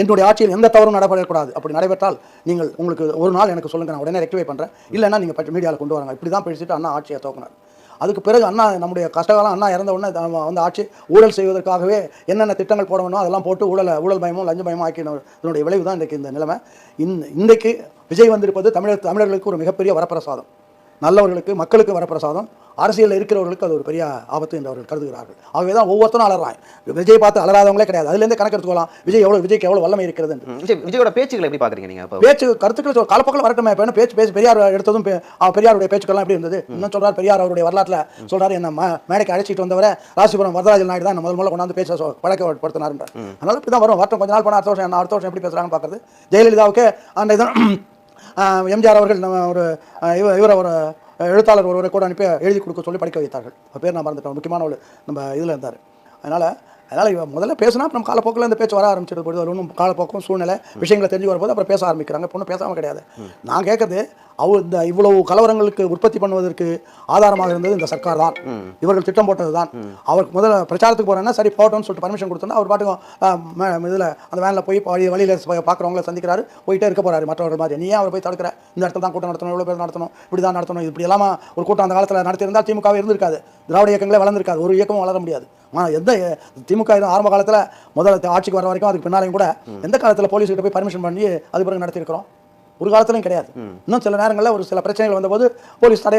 என்னுடைய ஆட்சியில் எந்த தவறும் நடைபெறக்கூடாது. அப்படி நடைபெற்றால் நீங்கள் உங்களுக்கு ஒரு நாள் எனக்கு சொல்லுங்க நான் உடனே ரெக்டிஃபை பண்ணுறேன் இல்லைன்னா நீங்கள் மீடியாவில் கொண்டு வராங்க. இப்படி தான் பேசிட்டு அண்ணா ஆட்சியை தோக்கினார் அதுக்கு பிறகு அண்ணா நம்முடைய கஷ்டகாலம் அண்ணா இறந்த உடனே நம்ம வந்து ஆட்சி ஊழல் செய்வதற்காகவே என்னென்ன திட்டங்கள் போட வேணுமோ அதெல்லாம் போட்டு ஊழலை ஊழல் பயமும் லஞ்ச பயமும் ஆக்கின இதனுடைய விளைவு தான் இன்றைக்கு இந்த நிலைமை. இந்த இன்றைக்கு விஜய் வந்திருப்பது தமிழர் தமிழர்களுக்கு ஒரு மிகப்பெரிய வரப்பிரசாதம். நல்லவர்களுக்கு மக்களுக்கு வரப்பிரசாதம் அரசியலில் இருக்கிறவர்களுக்கு அது ஒரு பெரிய ஆபத்து என்று அவர்கள் கருதுகிறார்கள். ஆகவே தான் ஒவ்வொருத்தரும் அலறாங்க விஜய் பார்த்து அலறாதவங்களே கிடையாது. அதுலேருந்து கணக்கு எடுத்துக்கலாம் விஜய் எவ்வளோ விஜய்க்கு எவ்வளோ வல்லமை இருக்கிறது விஜய் விஜயோட பேச்சுகளை எப்படி பாக்குறீங்க நீங்க இப்போ பேச்சு கருத்துக்கள் சொல் காலப்போக்கில் வரட்டுமே. இப்போ என்ன பேச்சு பேசி பெரியார் எடுத்ததும் பெரியாருடைய பேச்சுக்கள்லாம் எப்படி இருந்தது? இன்னும் சொல்றார் பெரியார் அவருடைய வரலாற்றில் சொல்றாரு என்ன மேடைக்கு அழைச்சிட்டு வந்தவரை ராசிபுரம் வரதராஜன் நாயுடு தான் முதல் முதல்ல கொண்டாந்து பேச பழக்கப்படுத்தினார்ன்றார் அதனால இப்படி தான் வரும். வரட்டும் கொஞ்ச நாள் போனால் அடுத்த வருஷம் அடுத்த வருஷம் எப்படி பேசுறாங்கன்னு பார்க்கறது? ஜெயலலிதாவுக்கு அந்த இதான் எம்ஜிஆர் அவர்கள் நம்ம ஒரு இவர் இவரை ஒரு எழுத்தாளர் ஒருவரை கூட அனுப்பி எழுதி கொடுக்க சொல்லி படிக்க வைத்தார்கள். அவர் பேர் நான் மறந்துட்டோம் முக்கியமான ஒரு நம்ம இதில் இருந்தார். அதனால் அதனால் இவன் முதல்ல பேசினா நம்ம காலப்போக்கில் இந்த பேச்சு வர ஆரம்பிச்சிட்டு போது ஒன்றும் காலப்போக்கும் சூழ்நிலை விஷயங்களை தெரிஞ்சு வரும்போது அப்புறம் பேச ஆரம்பிக்கிறாங்க. பொண்ணு பேசாமல் கிடையாது. நான் கேட்கறது அவர் இந்த இவ்வளவு கலவரங்களுக்கு உற்பத்தி பண்ணுவதற்கு ஆதாரமாக இருந்தது இந்த சர்க்கார் தான் இவர்கள் திட்டம் போட்டது தான் அவருக்கு முதல்ல பிரச்சாரத்துக்கு போகிறேன்னா சரி போட்டோம்னு சொல்லிட்டு பர்மிஷன் கொடுத்தோன்னா அவர் பாட்டுக்கும் இதில் அந்த வேனில் போய் வழி வழியில் பார்க்குறவங்கள சந்திக்கிறாரு போயிட்டே இருக்க போறாரு மற்றவர்கள் மாதிரி. நீ அவர் போய் தடுக்கிற. இந்த இடத்துல தான் கூட்டம் நடத்தணும் இவ்வளோ பேர் நடத்தணும் இப்படி தான் நடத்தணும் இப்படி எல்லாமா ஒரு கூட்டம் அந்த காலத்தில் நடத்தியிருந்தால் திமுகவே இருந்திருக்காது. திராவிட இயக்கங்களே வளர்ந்திருக்காது. ஒரு இயக்கமும் வளர முடியாது. ஆனால் எந்த திமுக இது ஆரம்ப காலத்தில் முதல்ல ஆட்சிக்கு வர வரைக்கும் அதுக்கு பின்னாலையும் கூட எந்த காலத்தில் போலீஸ் கிட்ட போய் பர்மிஷன் பண்ணி அது பிறகு நடத்தியிருக்கிறோம்? ஒரு காலத்துலையும் கிடையாது. இன்னும் சில நேரங்களில் ஒரு சில பிரச்சனைகள் வந்தபோது போலீஸ் தடை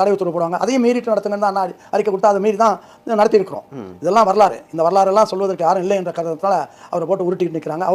தடை உத்தரவு போடுவாங்க. அதையும் மீறிட்டு நடத்துங்கன்னு தான் அறிக்கை கொடுத்து அதை மீறி தான் நடத்தியிருக்கிறோம். இதெல்லாம் வரலாறு. இந்த வரலாறு எல்லாம் சொல்வதற்கு யாரும் இல்லை என்ற காரணத்தினால அவரை போட்டு உருட்டிட்டு நிற்கிறாங்க அவர்